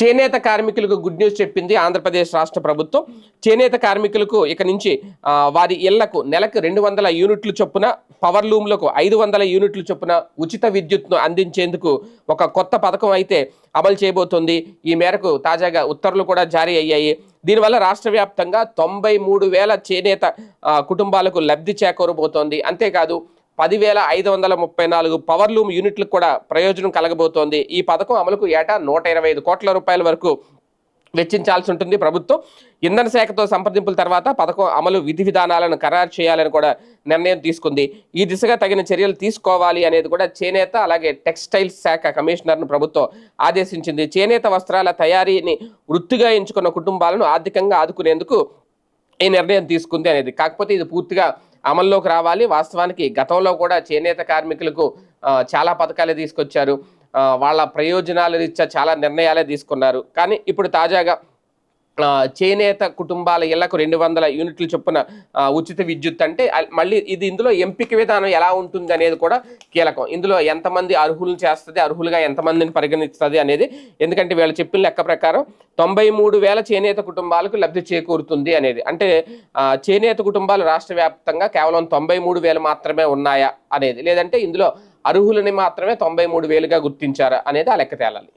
చేనేత కార్మికులకు good news చెప్పింది ఆంధ్రప్రదేశ్ రాష్ట్ర ప్రభుత్వం. చేనేత కార్మికులకు ఇక నుంచి వారి ఇళ్ళకు నెలకు రెండు వందల యూనిట్లు చొప్పున పవర్ లూమ్లకు ఐదు వందల యూనిట్లు చొప్పున ఉచిత విద్యుత్ను అందించేందుకు ఒక కొత్త పథకం అయితే అమలు చేయబోతోంది. ఈ మేరకు తాజాగా ఉత్తర్వులు కూడా జారీ అయ్యాయి. దీనివల్ల రాష్ట్ర వ్యాప్తంగా తొంభై మూడు వేల చేనేత కుటుంబాలకు లబ్ధి చేకూరబోతోంది. అంతేకాదు పదివేల ఐదు వందల ముప్పై నాలుగు పవర్ లూమ్ యూనిట్లకు కూడా ప్రయోజనం కలగబోతోంది. ఈ పథకం అమలుకు ఏటా నూట ఇరవై ఐదు కోట్ల రూపాయల వరకు వెచ్చించాల్సి ఉంటుంది. ప్రభుత్వం ఇంధన శాఖతో సంప్రదింపుల తర్వాత పథకం అమలు విధి విధానాలను ఖరారు చేయాలని కూడా నిర్ణయం తీసుకుంది. ఈ దిశగా తగిన చర్యలు తీసుకోవాలి అనేది కూడా చేనేత అలాగే టెక్స్టైల్స్ శాఖ కమిషనర్ను ప్రభుత్వం ఆదేశించింది. చేనేత వస్త్రాల తయారీని వృత్తిగా ఎంచుకున్న కుటుంబాలను ఆర్థికంగా ఆదుకునేందుకు ఈ నిర్ణయం తీసుకుంది అనేది. కాకపోతే ఇది పూర్తిగా అమల్లోకి రావాలి. వాస్తవానికి గతంలో కూడా చేనేత కార్మికులకు చాలా పథకాలే తీసుకొచ్చారు. వాళ్ళ ప్రయోజనాల రీత్యా చాలా నిర్ణయాలే తీసుకున్నారు. కానీ ఇప్పుడు తాజాగా చేనేత కుటుంబాల ఇళ్ళకు రెండు వందల యూనిట్లు చొప్పున ఉచిత విద్యుత్ అంటే మళ్ళీ ఇది ఇందులో ఎంపిక విధానం ఎలా ఉంటుంది అనేది కూడా కీలకం. ఇందులో ఎంతమంది అర్హులను చేస్తుంది అర్హులుగా ఎంతమందిని పరిగణిస్తుంది అనేది ఎందుకంటే వీళ్ళు చెప్పిన లెక్క ప్రకారం తొంభై మూడు వేల చేనేత కుటుంబాలకు లబ్ధి చేకూరుతుంది అనేది. అంటే చేనేత కుటుంబాలు రాష్ట్ర వ్యాప్తంగా కేవలం తొంభై మూడు వేలు మాత్రమే ఉన్నాయా అనేది. లేదంటే ఇందులో అర్హులని మాత్రమే తొంభై మూడు వేలుగా గుర్తించారా అనేది ఆ లెక్క తేలాలి.